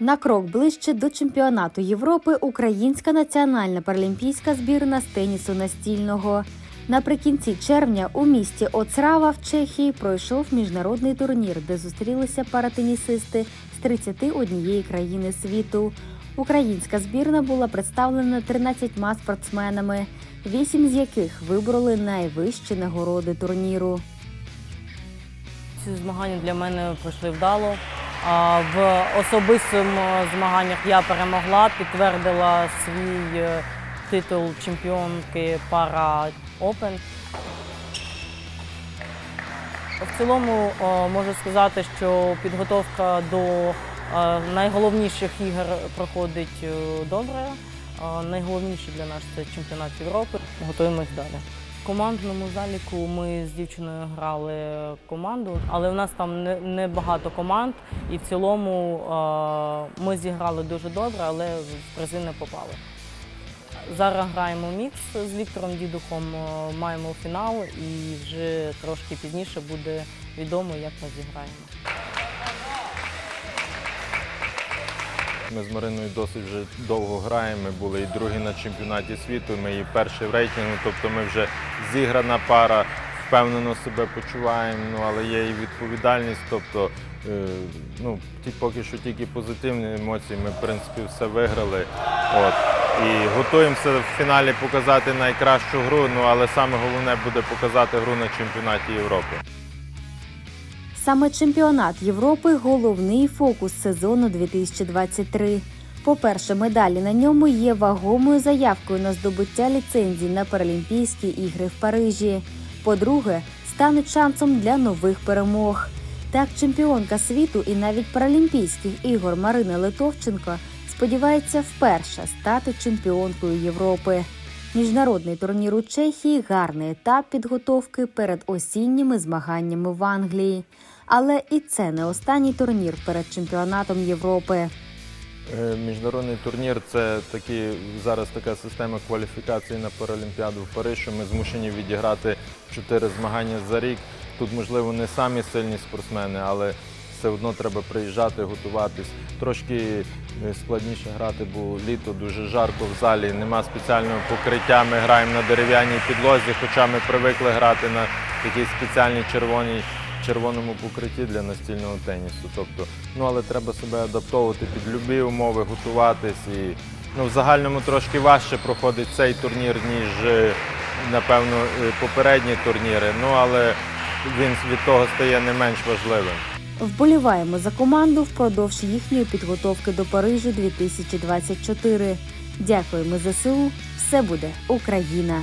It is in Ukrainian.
На крок ближче до чемпіонату Європи українська національна паралімпійська збірна з тенісу настільного. Наприкінці червня у місті Оцрава в Чехії пройшов міжнародний турнір, де зустрілися паратенісисти з 31 країни світу. Українська збірна була представлена 13 спортсменами, 8 з яких вибороли найвищі нагороди турніру. Ці змагання для мене пройшли вдало. В особистих змаганнях я перемогла, підтвердила свій е, титул чемпіонки пара Open. В цілому можу сказати, що підготовка до е, найголовніших ігор проходить е, добре. Е, Найголовніше для нас це чемпіонат Європи. Готуємось далі. В командному заліку ми з дівчиною грали команду, але в нас там не, багато команд, і в цілому ми зіграли дуже добре, але в призи не попали. Зараз граємо мікс з Віктором Дідухом, маємо фінал, і вже трошки пізніше буде відомо, як ми зіграємо. Ми з Мариною досить вже довго граємо. Ми були і другі на чемпіонаті світу. Ми і перші в рейтингу. Тобто ми вже зіграна пара, впевнено себе почуваємо. Ну але є і відповідальність. Тобто, е, ну ті поки що тільки позитивні емоції. Ми в принципі все виграли. От і готуємося в фіналі показати найкращу гру. Ну але саме головне буде показати гру на чемпіонаті Європи. Саме чемпіонат Європи головний фокус сезону 2023. По-перше, медалі на ньому є вагомою заявкою на здобуття ліцензій на Паралімпійські ігри в Парижі. По-друге, стануть шансом для нових перемог. Так, чемпіонка світу і навіть Паралімпійських ігор Марина Литовченко сподівається вперше стати чемпіонкою Європи. Міжнародний турнір у Чехії гарний етап підготовки перед осінніми змаганнями в Англії. Але і це не останній турнір перед чемпіонатом Європи. Е, Міжнародний турнір це такі зараз така система кваліфікації на Паралімпіаду в Париж, ми змушені відіграти чотири змагання за рік. Тут, можливо, не самі сильні спортсмени, але все одно треба приїжджати, готуватись. Трошки е, складніше грати, бо літо дуже жарко в залі, нема спеціального покриття. Ми граємо на дерев'яній підлозі, хоча ми привикли грати на такій спеціальній червоній червоному покритті для настільного тенісу. Тобто, ну але треба себе адаптовувати під любі умови, готуватись і ну, в загальному трошки важче проходить цей турнір, ніж е, напевно е, попередні турніри. Ну але він від того стає не менш важливим. Вболіваємо за команду впродовж їхньої підготовки до Парижу 2024. Дякуємо ЗСУ. Все буде Україна!